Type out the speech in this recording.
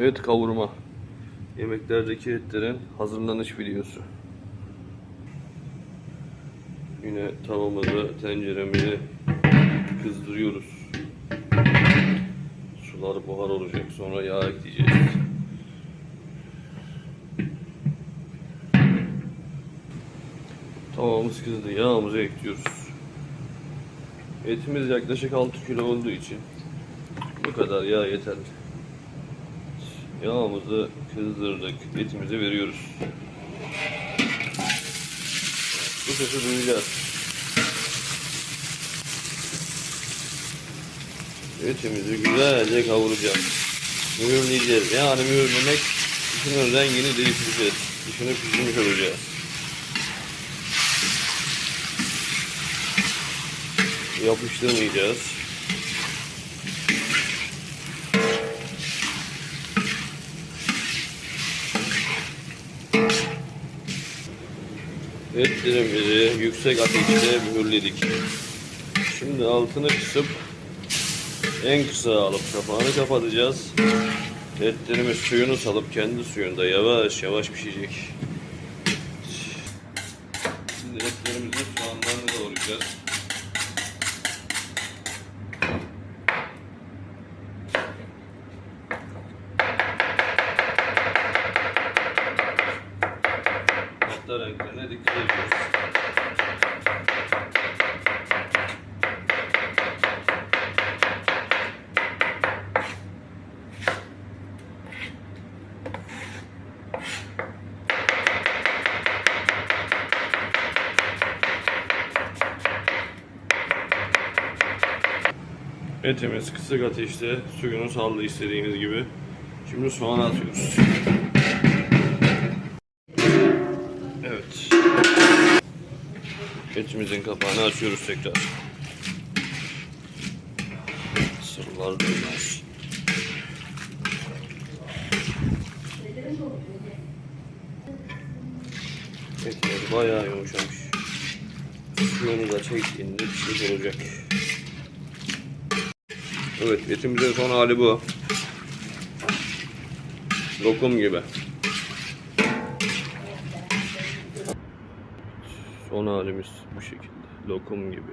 Evet kavurma. Yemeklerdeki etlerin hazırlanış videosu. Yine tavamızı, tenceremizi kızdırıyoruz. Sular buhar olacak. Sonra yağ ekleyeceğiz. Tavamız kızdı. Yağımızı ekliyoruz. Etimiz yaklaşık 6 kilo olduğu için bu kadar yağ yeterli. Yağımızı kızdırdık. Etimizi veriyoruz. Bu sesi duyacağız. Etimizi güzelce kavuracağız. Mühürleyeceğiz. Yani mühürlemek dışının rengini değiştireceğiz. Dışını pişirmiş olacağız. Yapıştırmayacağız. Etlerimizi yüksek ateşte mühürledik. Şimdi altını kısıp en kısa alıp kapağını kapatacağız. Etlerimiz suyunu salıp kendi suyunda yavaş yavaş pişecek. Şimdi etlerimizi soğanlarını doğrayacağız. Hatta renklerine dikkat ediyoruz. Etimiz kısık ateşte suyunu saldı istediğimiz gibi. Şimdi soğan atıyoruz. Etimizin kapağını açıyoruz tekrar. Sırlar duymaz. Etimiz bayağı yumuşamış. Suyunu da çektiğinde pişmiş olacak. Evet etimizin son hali bu. Lokum gibi. Son halimiz bu şekilde. Lokum gibi.